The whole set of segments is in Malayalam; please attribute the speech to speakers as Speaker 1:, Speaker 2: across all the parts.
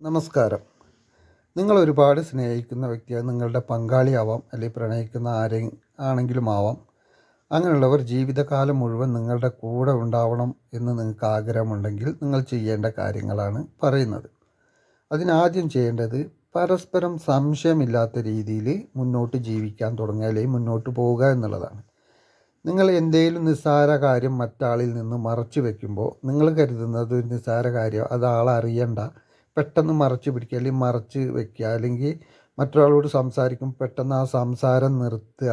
Speaker 1: നമസ്കാരം. നിങ്ങൾ ഒരുപാട് സ്നേഹിക്കുന്ന വ്യക്തിയെ നിങ്ങളുടെ പങ്കാളിയാവാം അല്ലെങ്കിൽ പ്രണയിക്കുന്ന ആരെ ആണെങ്കിലും ആവാം. അങ്ങനെയുള്ളവർ ജീവിതകാലം മുഴുവൻ നിങ്ങളുടെ കൂടെ ഉണ്ടാവണം എന്ന് നിങ്ങൾക്ക് ആഗ്രഹമുണ്ടെങ്കിൽ നിങ്ങൾ ചെയ്യേണ്ട കാര്യങ്ങളാണ് പറയുന്നത്. അതിനാദ്യം ചെയ്യേണ്ടത് പരസ്പരം സംശയമില്ലാത്ത രീതിയിൽ മുന്നോട്ട് ജീവിക്കാൻ തുടങ്ങുക അല്ലെങ്കിൽ മുന്നോട്ട് പോവുക എന്നുള്ളതാണ്. നിങ്ങൾ എന്തെങ്കിലും നിസ്സാര കാര്യം മറ്റാളിൽ നിന്ന് മറച്ചു വയ്ക്കുമ്പോൾ നിങ്ങൾ കരുതുന്നത് നിസ്സാര കാര്യം അത് ആളറിയണ്ട. പെട്ടെന്ന് മറച്ചു പിടിക്കുക അല്ലെങ്കിൽ മറച്ച് വെക്കുക അല്ലെങ്കിൽ മറ്റൊരാളോട് സംസാരിക്കും പെട്ടെന്ന് ആ സംസാരം നിർത്തുക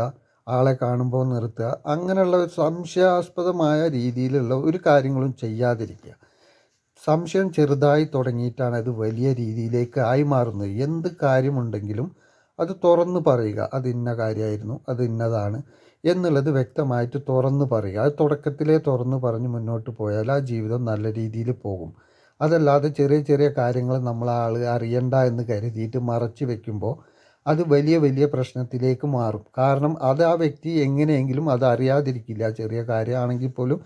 Speaker 1: ആളെ കാണുമ്പോൾ നിർത്തുക. അങ്ങനെയുള്ള സംശയാസ്പദമായ രീതിയിലുള്ള ഒരു കാര്യങ്ങളും ചെയ്യാതിരിക്കുക. സംശയം ചെറുതായി തുടങ്ങിയിട്ടാണ് അത് വലിയ രീതിയിലേക്ക് ആയി മാറുന്നത്. എന്ത് കാര്യമുണ്ടെങ്കിലും അത് തുറന്ന് പറയുക അത് ഇന്ന കാര്യമായിരുന്നു അത് ഇന്നതാണ് എന്നുള്ളത് വ്യക്തമായിട്ട് തുറന്ന് പറയുക. അത് തുടക്കത്തിലേ തുറന്ന് പറഞ്ഞ് മുന്നോട്ട് പോയാൽ ആ ജീവിതം നല്ല രീതിയിൽ പോകും. അതല്ലാതെ ചെറിയ ചെറിയ കാര്യങ്ങൾ നമ്മൾ ആൾ അറിയണ്ട എന്ന് കരുതിയിട്ട് മറച്ചു വെക്കുമ്പോൾ അത് വലിയ വലിയ പ്രശ്നത്തിലേക്ക് മാറും. കാരണം അത് ആ വ്യക്തി എങ്ങനെയെങ്കിലും അത് അറിയാതിരിക്കില്ല. ചെറിയ കാര്യമാണെങ്കിൽ പോലും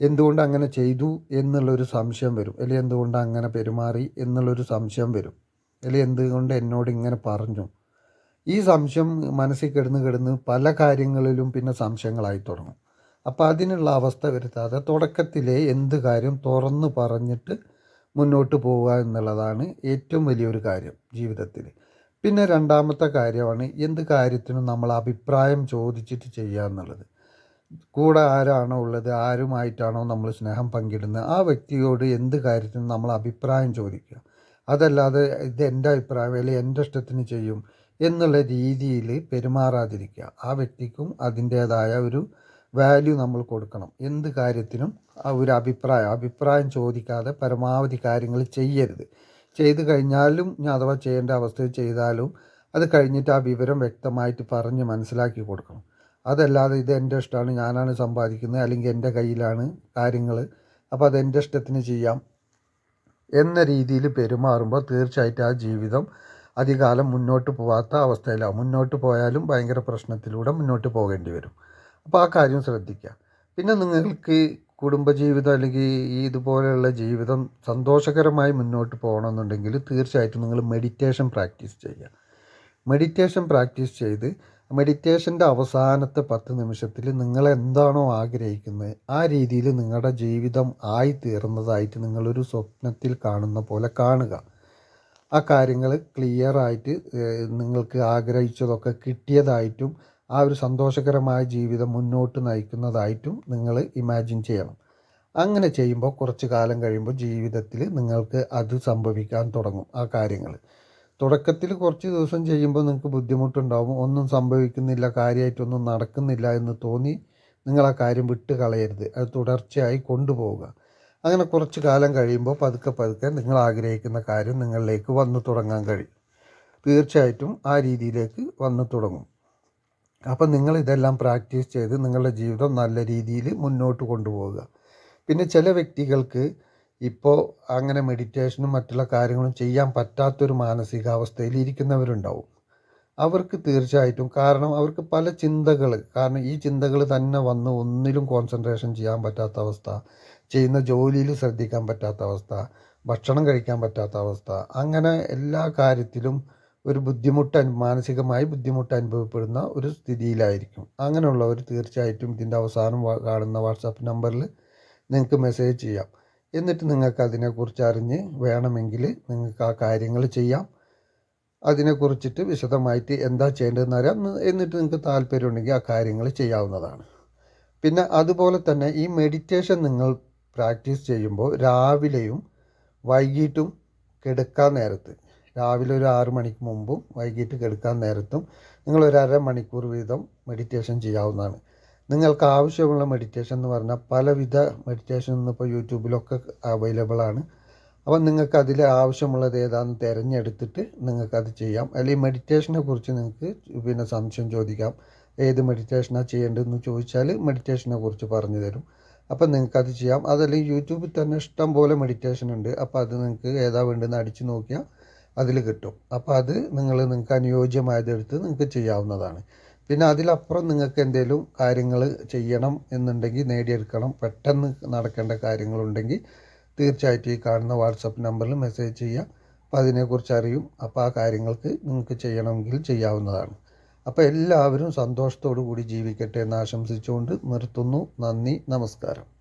Speaker 1: എന്തുകൊണ്ട് അങ്ങനെ ചെയ്തു എന്നുള്ളൊരു സംശയം വരും. അല്ലെങ്കിൽ എന്തുകൊണ്ട് അങ്ങനെ പെരുമാറി എന്നുള്ളൊരു സംശയം വരും. അല്ലെങ്കിൽ എന്തുകൊണ്ട് എന്നോട് ഇങ്ങനെ പറഞ്ഞു. ഈ സംശയം മനസ്സിൽ കിടന്ന് കിടന്ന് പല കാര്യങ്ങളിലും പിന്നെ സംശയങ്ങളായി തുടങ്ങും. അപ്പോൾ അതിനുള്ള അവസ്ഥ വരുത്താതെ തുടക്കത്തിലെ എന്ത് കാര്യം തുറന്ന് പറഞ്ഞിട്ട് മുന്നോട്ട് പോവുക എന്നുള്ളതാണ് ഏറ്റവും വലിയൊരു കാര്യം ജീവിതത്തിൽ. പിന്നെ രണ്ടാമത്തെ കാര്യമാണ് എന്ത് കാര്യത്തിനും നമ്മൾ അഭിപ്രായം ചോദിച്ചിട്ട് ചെയ്യുക എന്നുള്ളത്. കൂടെ ആരാണോ ഉള്ളത് ആരുമായിട്ടാണോ നമ്മൾ സ്നേഹം പങ്കിടുന്നത് ആ വ്യക്തിയോട് എന്ത് കാര്യത്തിനും നമ്മൾ അഭിപ്രായം ചോദിക്കുക. അതല്ലാതെ ഇത് എന്റെ അഭിപ്രായം അല്ലെങ്കിൽ എന്റെ ഇഷ്ടത്തിന് ചെയ്യും എന്നുള്ള രീതിയിൽ പെരുമാറാതിരിക്കുക. ആ വ്യക്തിക്കും അതിന്റേതായ ഒരു വാല്യൂ നമ്മൾ കൊടുക്കണം. എന്ത് കാര്യത്തിനും ഒരു അഭിപ്രായം അഭിപ്രായം ചോദിക്കാതെ പരമാവധി കാര്യങ്ങൾ ചെയ്യരുത്. ചെയ്തു കഴിഞ്ഞാലും അഥവാ ചെയ്യേണ്ട അവസ്ഥയിൽ ചെയ്താലും അത് കഴിഞ്ഞിട്ട് ആ വിവരം വ്യക്തമായിട്ട് പറഞ്ഞ് മനസ്സിലാക്കി കൊടുക്കണം. അതല്ലാതെ ഇത് എന്റെ ഇഷ്ടമാണ് ഞാനാണ് സമ്പാദിക്കുന്നത് അല്ലെങ്കിൽ എന്റെ കയ്യിലാണ് കാര്യങ്ങൾ അപ്പോൾ അത് എന്റെ ഇഷ്ടത്തിന് ചെയ്യാം എന്ന രീതിയിൽ പെരുമാറുമ്പോൾ തീർച്ചയായിട്ടും ആ ജീവിതം അധികാലം മുന്നോട്ട് പോവാത്ത അവസ്ഥയിലാവും. മുന്നോട്ട് പോയാലും ഭയങ്കര പ്രശ്നത്തിലൂടെ മുന്നോട്ട് പോകേണ്ടി വരും. അപ്പോൾ ആ കാര്യം ശ്രദ്ധിക്കുക പിന്നെ നിങ്ങൾക്ക് കുടുംബജീവിതം അല്ലെങ്കിൽ ഈ ഇതുപോലെയുള്ള ജീവിതം സന്തോഷകരമായി മുന്നോട്ട് പോകണമെന്നുണ്ടെങ്കിൽ തീർച്ചയായിട്ടും നിങ്ങൾ മെഡിറ്റേഷൻ പ്രാക്ടീസ് ചെയ്യുക. മെഡിറ്റേഷൻ പ്രാക്ടീസ് ചെയ്ത് മെഡിറ്റേഷന്റെ അവസാനത്തെ പത്ത് നിമിഷത്തിൽ നിങ്ങൾ എന്താണോ ആഗ്രഹിക്കുന്നത് ആ രീതിയിൽ നിങ്ങളുടെ ജീവിതം ആയി തീർന്നതായിട്ട് നിങ്ങളൊരു സ്വപ്നത്തിൽ കാണുന്ന പോലെ കാണുക. ആ കാര്യങ്ങൾ ക്ലിയറായിട്ട് നിങ്ങൾക്ക് ആഗ്രഹിച്ചതൊക്കെ കിട്ടിയതായിട്ടും ആ ഒരു സന്തോഷകരമായ ജീവിതം മുന്നോട്ട് നയിക്കുന്നതായിട്ടും നിങ്ങൾ ഇമാജിൻ ചെയ്യണം. അങ്ങനെ ചെയ്യുമ്പോൾ കുറച്ച് കാലം കഴിയുമ്പോൾ ജീവിതത്തിൽ നിങ്ങൾക്ക് അത് സംഭവിക്കാൻ തുടങ്ങും ആ കാര്യങ്ങൾ. തുടക്കത്തിൽ കുറച്ച് ദിവസം ചെയ്യുമ്പോൾ നിങ്ങൾക്ക് ബുദ്ധിമുട്ടുണ്ടാവും. ഒന്നും സംഭവിക്കുന്നില്ല കാര്യമായിട്ടൊന്നും നടക്കുന്നില്ല എന്ന് തോന്നി നിങ്ങൾ ആ കാര്യം വിട്ട് കളയരുത്. അത് തുടർച്ചയായി കൊണ്ടുപോവുക. അങ്ങനെ കുറച്ച് കാലം കഴിയുമ്പോൾ പതുക്കെ പതുക്കെ നിങ്ങൾ ആഗ്രഹിക്കുന്ന കാര്യം നിങ്ങളിലേക്ക് വന്നു തുടങ്ങാൻ കഴിയും. തീർച്ചയായിട്ടും ആ രീതിയിലേക്ക് വന്നു തുടങ്ങും. അപ്പം നിങ്ങൾ ഇതെല്ലാം പ്രാക്ടീസ് ചെയ്ത് നിങ്ങളുടെ ജീവിതം നല്ല രീതിയിൽ മുന്നോട്ട് കൊണ്ടുപോവുക. പിന്നെ ചില വ്യക്തികൾക്ക് ഇപ്പോൾ അങ്ങനെ മെഡിറ്റേഷനും മറ്റുള്ള കാര്യങ്ങളും ചെയ്യാൻ പറ്റാത്തൊരു മാനസികാവസ്ഥയിൽ ഇരിക്കുന്നവരുണ്ടാവും. അവർക്ക് തീർച്ചയായിട്ടും കാരണം അവർക്ക് പല ചിന്തകൾ കാരണം ഈ ചിന്തകൾ തന്നെ വന്ന് ഒന്നിലും കോൺസെൻട്രേഷൻ ചെയ്യാൻ പറ്റാത്ത അവസ്ഥ ചെയ്യുന്ന ജോലിയിൽ ശ്രദ്ധിക്കാൻ പറ്റാത്ത അവസ്ഥ ഭക്ഷണം കഴിക്കാൻ പറ്റാത്ത അവസ്ഥ അങ്ങനെ എല്ലാ കാര്യത്തിലും ഒരു ബുദ്ധിമുട്ട് മാനസികമായി ബുദ്ധിമുട്ട് അനുഭവപ്പെടുന്ന ഒരു സ്ഥിതിയിലായിരിക്കും. അങ്ങനെയുള്ളവർ തീർച്ചയായിട്ടും ഇതിന്റെ അവസാനം കാണുന്ന വാട്സാപ്പ് നമ്പറിൽ നിങ്ങൾക്ക് മെസ്സേജ് ചെയ്യാം. എന്നിട്ട് നിങ്ങൾക്ക് അതിനെക്കുറിച്ച് അറിഞ്ഞ് വേണമെങ്കിൽ നിങ്ങൾക്ക് ആ കാര്യങ്ങൾ ചെയ്യാം. അതിനെക്കുറിച്ചിട്ട് വിശദമായിട്ട് എന്താ ചെയ്യേണ്ടതെന്ന് അറിയാം. എന്നിട്ട് നിങ്ങൾക്ക് താല്പര്യമുണ്ടെങ്കിൽ ആ കാര്യങ്ങൾ ചെയ്യാവുന്നതാണ്. പിന്നെ അതുപോലെ തന്നെ ഈ മെഡിറ്റേഷൻ നിങ്ങൾ പ്രാക്ടീസ് ചെയ്യുമ്പോൾ രാവിലെയും വൈകിട്ടും കിടക്കാൻ നേരത്ത് രാവിലെ ഒരു ആറ് മണിക്ക് മുമ്പും വൈകിട്ട് കിടക്കാൻ നേരത്തും നിങ്ങൾ ഒരു അര മണിക്കൂർ വീതം മെഡിറ്റേഷൻ ചെയ്യാവുന്നതാണ്. നിങ്ങൾക്ക് ആവശ്യമുള്ള മെഡിറ്റേഷൻ എന്ന് പറഞ്ഞാൽ പലവിധ മെഡിറ്റേഷൻ ഇന്നിപ്പോൾ യൂട്യൂബിലൊക്കെ അവൈലബിൾ ആണ്. അപ്പം നിങ്ങൾക്ക് അതിൽ ആവശ്യമുള്ളത് ഏതാണെന്ന് തിരഞ്ഞെടുത്തിട്ട് നിങ്ങൾക്കത് ചെയ്യാം. അല്ലെങ്കിൽ മെഡിറ്റേഷനെ കുറിച്ച് നിങ്ങൾക്ക് പിന്നെ സംശയം ചോദിക്കാം. ഏത് മെഡിറ്റേഷനാണ് ചെയ്യേണ്ടതെന്ന് ചോദിച്ചാൽ മെഡിറ്റേഷനെ കുറിച്ച് പറഞ്ഞു തരും. അപ്പം നിങ്ങൾക്കത് ചെയ്യാം. അതല്ലെങ്കിൽ യൂട്യൂബിൽ തന്നെ ഇഷ്ടം പോലെ മെഡിറ്റേഷൻ ഉണ്ട്. അപ്പോൾ അത് നിങ്ങൾക്ക് ഏതാ വേണ്ടതെന്ന് അടിച്ചു നോക്കിയാൽ അതിൽ കിട്ടും. അപ്പോൾ അത് നിങ്ങൾ നിങ്ങൾക്ക് അനുയോജ്യമായതെടുത്ത് നിങ്ങൾക്ക് ചെയ്യാവുന്നതാണ്. പിന്നെ അതിലപ്പുറം നിങ്ങൾക്ക് എന്തെങ്കിലും കാര്യങ്ങൾ ചെയ്യണം എന്നുണ്ടെങ്കിൽ നേടിയെടുക്കണം. പെട്ടെന്ന് നടക്കേണ്ട കാര്യങ്ങളുണ്ടെങ്കിൽ തീർച്ചയായിട്ടും ഈ കാണുന്ന വാട്സപ്പ് നമ്പറിൽ മെസ്സേജ് ചെയ്യുക. അപ്പോൾ അതിനെക്കുറിച്ച് അറിയും. അപ്പോൾ ആ കാര്യങ്ങൾക്ക് നിങ്ങൾക്ക് ചെയ്യണമെങ്കിൽ ചെയ്യാവുന്നതാണ്. അപ്പോൾ എല്ലാവരും സന്തോഷത്തോടു കൂടി ജീവിക്കട്ടെ എന്ന് ആശംസിച്ചുകൊണ്ട് നിർത്തുന്നു. നന്ദി. നമസ്കാരം.